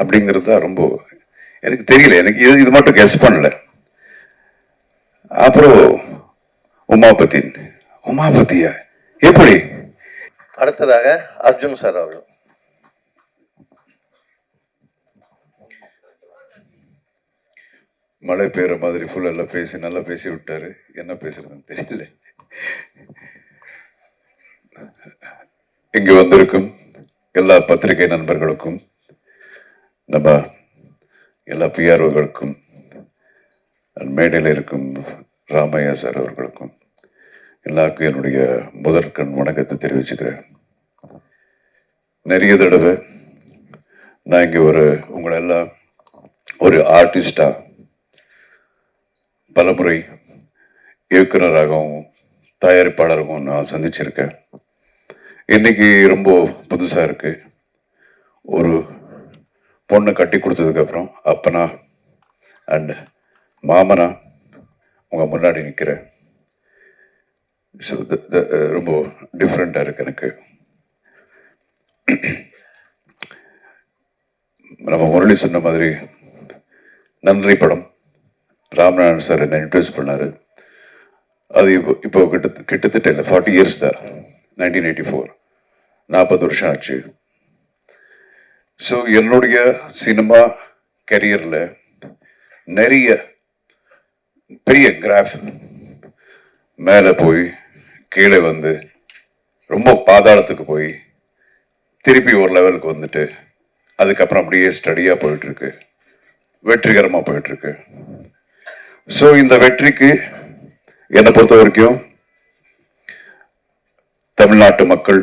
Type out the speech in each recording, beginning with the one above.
அப்படிங்கிறது தான் ரொம்ப எனக்கு தெரியல. எனக்கு இது இது மட்டும் கெஸ் பண்ணல. அப்புறம் உமாபதின் உமாபதியா எப்படி? அடுத்ததாக அர்ஜுன் சார் அவர்கள். மழை பெய்யுற மாதிரி ஃபுல் எல்லாம் பேசி நல்லா பேசி விட்டாரு. என்ன பேசுறதுன்னு தெரியல. இங்கு வந்திருக்கும் எல்லா பத்திரிகை நண்பர்களுக்கும் நம்ம எல்லா பிஆர்ஓகளுக்கும் மேடையில் இருக்கும் ராமையா சார் அவர்களுக்கும் எல்லாருக்கும் என்னுடைய முதற்கண் வணக்கத்தை தெரிவிச்சுக்கிறேன். நிறைய தடவை நான் இங்கே ஒரு உங்களெல்லாம் ஒரு ஆர்டிஸ்டாக பலமுறை இயக்குனராகவும் தயாரிப்பாளராகவும் நான் சந்திச்சிருக்கேன். இன்னைக்கு ரொம்ப புதுசாக இருக்குது ஒரு பொண்ணை கட்டி கொடுத்ததுக்கப்புறம் அப்பனா அண்ட் மாமனா உங்கள் முன்னாடி நிற்கிறேன் ஸோ uh, ரொம்ப டிஃப்ரெண்ட்டாக இருக்கு எனக்கு. நம்ம முரளி சொன்ன மாதிரி நன்றி படம். ராமநாதன் சார் என்னை இன்ட்ரடியூஸ் பண்ணார். அது இப்போ இப்போ கிட்ட கிட்டத்தட்ட இல்லை ஃபார்ட்டி இயர்ஸ் தான். நைன்டீன் எயிட்டி ஃபோர் நாற்பது வருஷம் ஆச்சு. ஸோ என்னுடைய சினிமா கரியரில் நிறைய பெரிய கிராஃப் மேலே போய் கீழே வந்து ரொம்ப பாதாளத்துக்கு போய் திருப்பி ஒரு லெவலுக்கு வந்துட்டு அதுக்கப்புறம் அப்படியே ஸ்டடியாக போயிட்டுருக்கு. வெற்றிகரமாக போயிட்டுருக்கு. ஸோ இந்த வெற்றிக்கு என்னை பொறுத்த வரைக்கும் தமிழ்நாட்டு மக்கள்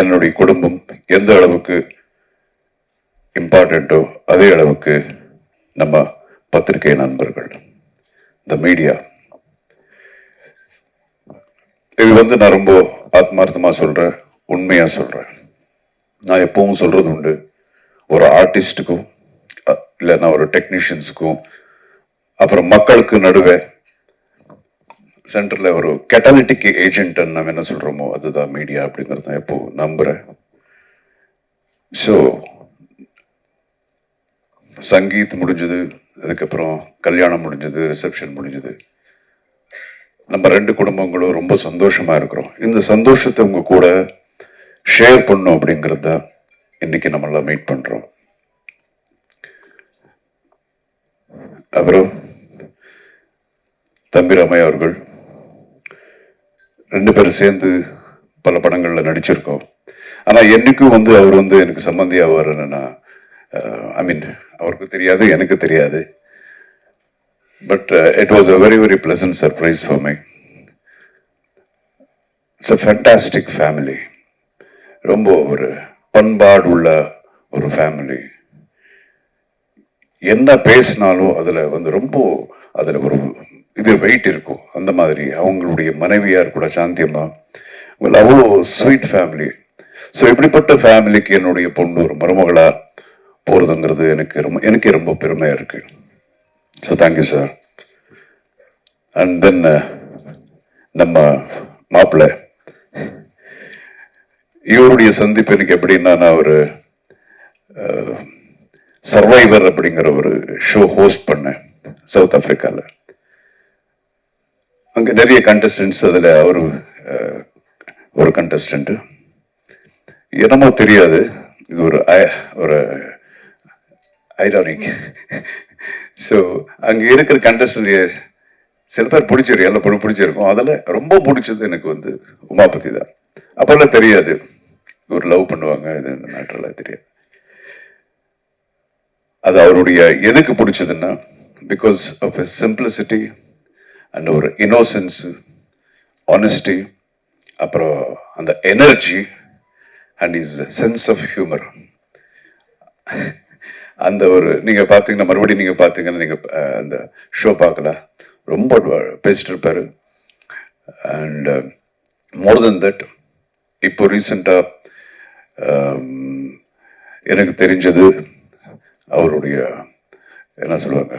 என்னுடைய குடும்பம் எந்த அளவுக்கு இம்பார்ட்டண்ட்டோ அதே அளவுக்கு நம்ம பத்திரிகை நண்பர்கள் இந்த மீடியா இது வந்து நான் ரொம்ப ஆத்மார்த்தமாக சொல்கிறேன் உண்மையாக சொல்கிறேன் நான் எப்பவும் சொல்கிறது உண்டு ஒரு ஆர்டிஸ்ட்டுக்கும் இல்லைன்னா ஒரு டெக்னீஷியன்ஸுக்கும் அப்புறம் மக்களுக்கு நடுவே சென்டரில் ஒரு கெட்டாலிட்டிக் ஏஜென்ட்டுன்னு நம்ம என்ன சொல்கிறோமோ அதுதான் மீடியா அப்படிங்கிறது நான் எப்போ நம்புறேன். ஸோ சங்கீத் முடிஞ்சது அதுக்கப்புறம் கல்யாணம் முடிஞ்சது ரிசப்ஷன் முடிஞ்சது. நம்ம ரெண்டு குடும்பங்களும் ரொம்ப சந்தோஷமாக இருக்கிறோம். இந்த சந்தோஷத்தை உங்கள் கூட ஷேர் பண்ணும் அப்படிங்கிறது தான் இன்னைக்கு நம்மளாம் மீட் பண்ணுறோம் அப்புறம் தம்பி ராமையா அவர்கள் ரெண்டு பேரும் சேர்ந்து பல படங்களில் நடிச்சிருக்கோம். ஆனால் என்னைக்கும் வந்து அவர் வந்து எனக்கு சம்மந்தி ஆவாருன்னு நான் ஐ மீன் அவருக்கு தெரியாது எனக்கு தெரியாது. But it was a very very pleasant surprise for my it's a fantastic family ரொம்ப ஒரு பண்பாடு உள்ள ஒரு ஃபேமிலி என்ன பேசினாலும் அதுல வந்து ரொம்ப அதுல ஒரு இது வெயிட் இருக்கும். அந்த மாதிரி அவங்களுடைய மனைவியார் கூட சாந்தியம்மா. அவ்வளோ ஸ்வீட் ஃபேமிலி ஸோ இப்படிப்பட்ட ஃபேமிலிக்கு என்னுடைய பொண்ணு ஒரு மருமகளாக போகிறதுங்கிறது எனக்கு ரொம்ப எனக்கே ரொம்ப பெருமையாக இருக்குது so thank you sir and then uh, நம்ம மாப்பிள்ளை இவருடைய சந்திப்பு எனக்கு எப்படின்னா நான் ஒரு சர்வைவர் அப்படிங்கிற ஒரு ஷோ ஹோஸ்ட் பண்ணேன் சவுத் ஆஃப்ரிக்காவில் அங்கே நிறைய கண்டஸ்டன்ட்ஸ் அதில் அவர் ஒரு கண்டஸ்டண்ட்டு என்னமோ தெரியாது. இது ஒரு ஒரு ஐரானிக் ஸோ அங்கே இருக்கிற கண்டஸ்டன்ட் சில பேர் பிடிச்சிருக்கு எல்லாம் பொண்ணு பிடிச்சிருக்கும். அதில் ரொம்ப பிடிச்சது எனக்கு வந்து உமாபதி தான். அப்போல்லாம் தெரியாது. ஒரு லவ் பண்ணுவாங்க இது இந்த மேட்டர்லாம் தெரியாது. அது அவருடைய எதுக்கு பிடிச்சதுன்னா because of a simplicity and ஒரு இன்னோசன்ஸ் ஆனஸ்டி அப்புறம் அந்த energy and is sense of humour அந்த ஒரு நீங்கள் பார்த்தீங்கன்னா மறுபடியும் நீங்கள் பார்த்தீங்கன்னா நீங்கள் அந்த ஷோ பார்க்கல. ரொம்ப பேசிட்டு இருப்பார். அண்ட் மோர் தென் தட் இப்போ ரீசண்டாக um, எனக்கு தெரிஞ்சது அவருடைய என்ன சொல்லுவாங்க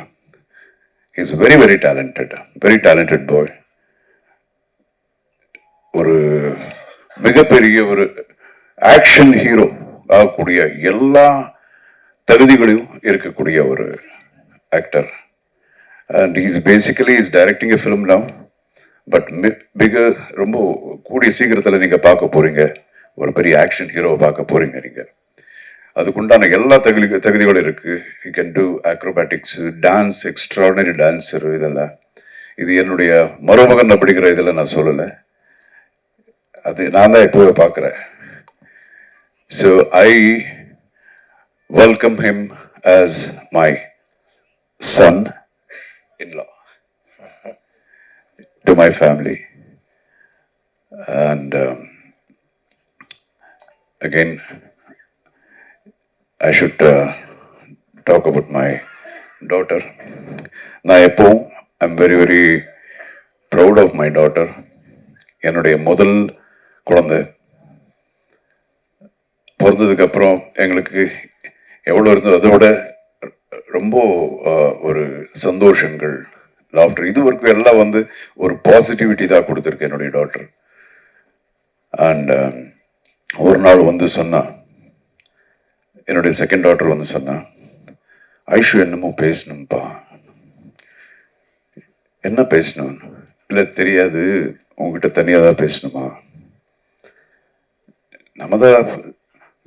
is very very talented very talented boy ஒரு மிகப்பெரிய ஒரு ஆக்ஷன் ஹீரோ ஆகக்கூடிய எல்லா தகுதிகளையும் இருக்கக்கூடிய ஒரு actor and is basically is directing a film now but மிக ரொம்ப கூடிய சீக்கிரத்தில் நீங்கள் பார்க்க போகிறீங்க ஒரு பெரிய ஆக்ஷன் ஹீரோவை பார்க்க போகிறீங்க நீங்கள் அதுக்குண்டான எல்லா தகுதி தகுதிகளும் இருக்குது you can do acrobatics dance extraordinary dancer இதெல்லாம். இது என்னுடைய மருமகன் அப்படிங்கிற இதில் நான் சொல்லலை. அது நான் தான் எப்போவே பார்க்குறேன். So I welcome him as my son in law to my family and again I should talk about my daughter நான் எப்பவும் I'm very very proud of my daughter என்னுடைய முதல் குழந்தை. பிறந்ததுக்கு அப்புறம் எங்களுக்கு எவ்வளோ இருந்தோ அதை விட ரொம்ப ஒரு சந்தோஷங்கள் லாஃப்டர் இது வரைக்கும் எல்லாம் வந்து ஒரு பாசிட்டிவிட்டி தான் கொடுத்துருக்கு என்னுடைய டாக்டர் அண்ட் um, ஒரு நாள் வந்து சொன்னா என்னுடைய செகண்ட் டாக்டர் வந்து சொன்னான் ஐஷு என்னமோ பேசணும்ப்பா என்ன பேசணும்? இல்லை தெரியாது. உங்ககிட்ட தனியாக தான் பேசணுமா? நம்ம தான்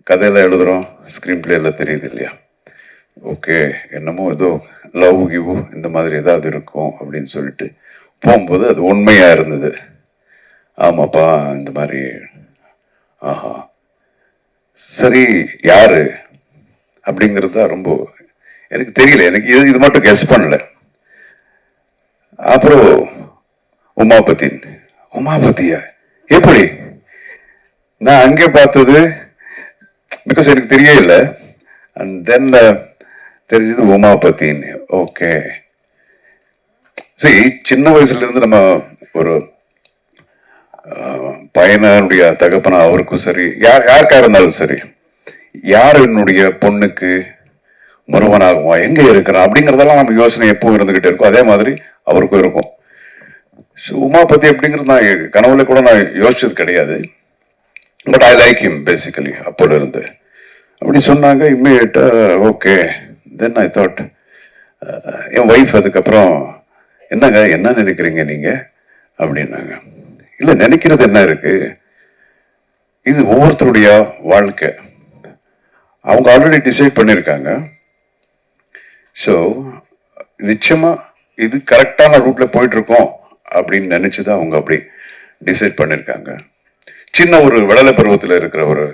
கதையெல்லாம் எழுதுகிறோம் ஸ்க்ரீன் பிளேல தெரியுது இல்லையா? ஓகே என்னமோ ஏதோ லவ் கிவ் இந்த மாதிரி ஏதாவது இருக்கும் அப்படின்னு சொல்லிட்டு போகும்போது அது உண்மையாக இருந்தது. ஆமாப்பா இந்த மாதிரி. ஆஹா. சரி யாரு? அப்படிங்கிறது தான் ரொம்ப எனக்கு தெரியல எனக்கு இது இது மட்டும் கெஸ் பண்ணல. அப்புறம் உமாபதின். உமாபதியா? எப்படி? நான் அங்கே பார்த்தது பிகாஸ் எனக்கு தெரிய இல்லை அண்ட் தென் தெரிஞ்சது உமாபதின்னு ஓகே சரி சின்ன வயசுல இருந்து நம்ம ஒரு பையனுடைய தகப்பனா அவருக்கும் சரி யார் யாருக்காக இருந்தாலும் சரி யார் என்னுடைய பொண்ணுக்கு மருமனாகுமா எங்க இருக்கிறான் அப்படிங்கறதெல்லாம் நம்ம யோசனை எப்போ இருந்துகிட்டே இருக்கும் அதே மாதிரி அவருக்கும் இருக்கும். ஸோ உமாபதி அப்படிங்கிறது நான் கனவுல கூட நான் யோசிச்சது கிடையாது. But I like him basically அப்போல இருந்து அப்படி சொன்னாங்க இம்மிடியட்டா ஓகே தென் ஐ தாட் என் ஒய்ஃப் அதுக்கப்புறம் என்னங்க என்ன நினைக்கிறீங்க நீங்கள் அப்படின்னாங்க. இல்லை நினைக்கிறது என்ன இருக்குது இது ஒவ்வொருத்தருடைய வாழ்க்கை. அவங்க ஆல்ரெடி டிசைட் பண்ணியிருக்காங்க ஸோ நிச்சயமாக இது கரெக்டான ரூட்டில் போயிட்டுருக்கோம் அப்படின்னு நினச்சி தான் அவங்க அப்படி டிசைட் பண்ணியிருக்காங்க சின்ன ஒரு விடலை பருவத்தில் இருக்கிற ஒரு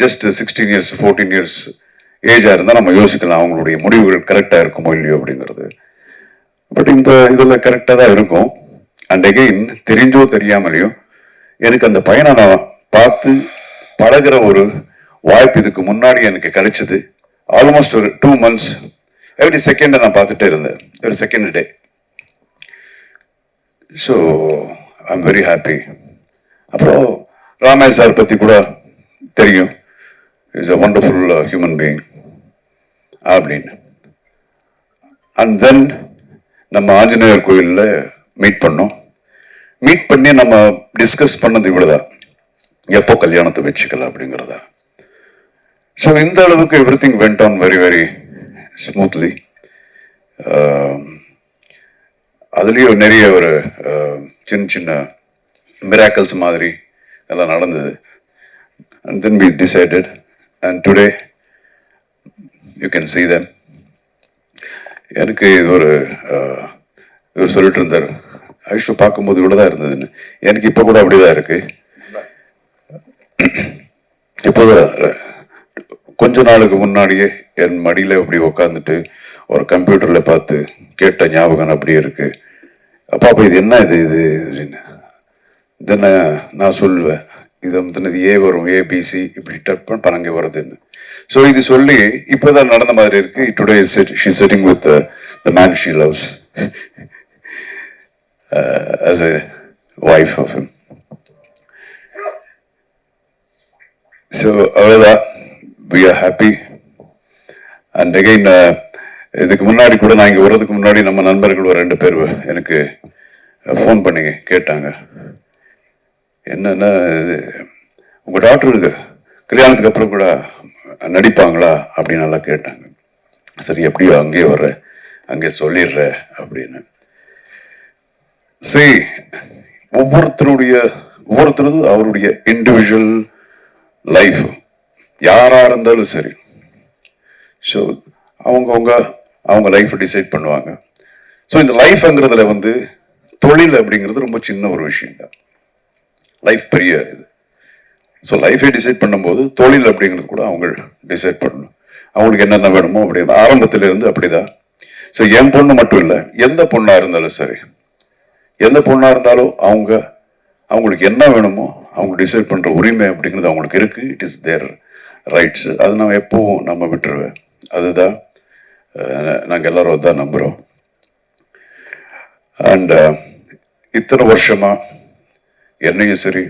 just sixteen years fourteen years ஏஜாக இருந்தால் நம்ம யோசிக்கலாம் அவங்களுடைய முடிவுகள் கரெக்டாக இருக்குமோ இல்லையோ அப்படிங்கிறது. பட் இந்த இதில் கரெக்டாக தான் இருக்கும். அண்ட் அகெயின் தெரிஞ்சோ தெரியாமலையோ எனக்கு அந்த பையனை நான் பார்த்து பழகுற ஒரு வாய்ப்பு இதுக்கு முன்னாடி எனக்கு கிடைச்சது. ஆல்மோஸ்ட் ஒரு டூ மந்த்ஸ் எவ்ரி செகண்டை நான் பார்த்துட்டே இருந்தேன். ஒரு second day so I am very happy அப்புறம் ராமேஷ் சார் பற்றி கூட தெரியும். Is a wonderful human being அப்படின்னு. அண்ட் தென் நம்ம ஆஞ்சநேயர் கோயிலில் மீட் பண்ணோம். மீட் பண்ணி நம்ம டிஸ்கஸ் பண்ணது இவ்வளோதான் எப்போ கல்யாணத்தை வச்சுக்கலாம் அப்படிங்கிறதா. ஸோ இந்த அளவுக்கு everything went on very very smoothly அதுலேயும் நிறைய ஒரு uh, சின்ன சின்ன மிராக்கல்ஸ் மாதிரி எல்லாம் நடந்தது. And then we decided and today you can see them எனக்கு இது ஒரு இவர் சொல்லிட்டு இருந்தார் ஐஷு பார்க்கும்போது இவ்வளோதான் இருந்ததுன்னு. எனக்கு இப்போ கூட அப்படிதான் இருக்கு. இப்போதான் கொஞ்ச நாளுக்கு முன்னாடியே என் மடியில் அப்படி உட்காந்துட்டு ஒரு கம்ப்யூட்டரில் பார்த்து கேட்ட ஞாபகம் அப்படியே இருக்கு. அப்பா அப்போ இது என்ன இது இது அப்படின்னு தென்ன நான் சொல்லுவேன். இது வந்து இது ஏ வரும் ஏபிசி இப்படி டப் பணங்க வருதுன்னு ஸோ இது சொல்லி இப்போதான் நடந்த மாதிரி இருக்கு. Today she setting with the man she loves as a wife of him so அவ்வளோதான் we are happy and again இதுக்கு முன்னாடி கூட நான் இங்கே வர்றதுக்கு முன்னாடி நம்ம நண்பர்கள் ஒரு ரெண்டு பேர் எனக்கு uh, ஃபோன் பண்ணிங்க கேட்டாங்க. என்னென்னா இது உங்கள் டாக்டருக்கு கல்யாணத்துக்கு அப்புறம் கூட நடிப்பாங்களா அப்படின்னு நல்லா கேட்டாங்க. சரி எப்படியோ அங்கேயே வர்ற அங்கே சொல்லிடுற அப்படின்னு. சரி ஒவ்வொருத்தருடைய ஒவ்வொருத்தரும் அவருடைய இண்டிவிஜுவல் லைஃப் யாரா இருந்தாலும் சரி. ஸோ அவங்கவுங்க அவங்க லைஃப் டிசைட் பண்ணுவாங்க. ஸோ இந்த லைஃப்ங்கிறதுல வந்து தொழில் அப்படிங்கிறது ரொம்ப சின்ன ஒரு விஷயம் தான் லைஃப் பெரிய இது. ஸோ லைஃபை டிசைட் பண்ணும்போது தொழில் அப்படிங்கிறது கூட அவங்க டிசைட் பண்ணணும். அவங்களுக்கு என்னென்ன வேணுமோ அப்படின்னு ஆரம்பத்துல இருந்து அப்படிதான். ஸோ என் பொண்ணு மட்டும் இல்லை எந்த பொண்ணா இருந்தாலும் சரி எந்த பொண்ணா இருந்தாலும் அவங்க அவங்களுக்கு என்ன வேணுமோ அவங்க டிசைட் பண்ற உரிமை அப்படிங்கிறது அவங்களுக்கு இருக்கு. இட் இஸ் தேர் ரைட்ஸ் அது நான் எப்பவும் நம்ம விட்டுருவேன் அதுதான் நாங்கள் நாங்க எல்லாரும் அதான் நம்புறோம். அண்ட் இத்தனை வருஷமா என்னையும் சரி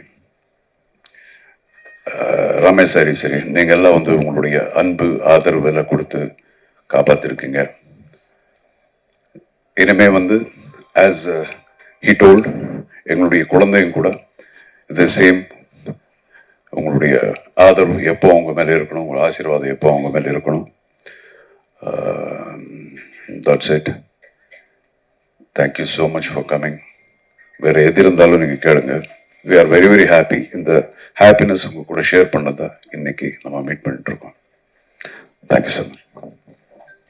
ரமேஷ் சாரி சரி நீங்கள் எல்லாம் வந்து உங்களுடைய அன்பு ஆதரவு எல்லாம் கொடுத்து காப்பாத்திருக்கீங்க. இனிமே வந்து ஆஸ் ஹி டோல்ட் எங்களுடைய குழந்தையும் கூட த சேம் உங்களுடைய ஆதரவு எப்போ அவங்க மேலே இருக்கணும் உங்கள் ஆசீர்வாதம் எப்போ அவங்க மேலே இருக்கணும் that's it thank you so much for coming வேறு எது இருந்தாலும் நீங்கள் கேளுங்கள் we are very very happy இந்த ஹாப்பினஸ் உங்க கூட ஷேர் பண்ணதை இன்னைக்கு நம்ம மீட் பண்ணிட்டு இருக்கோம். Thank you so much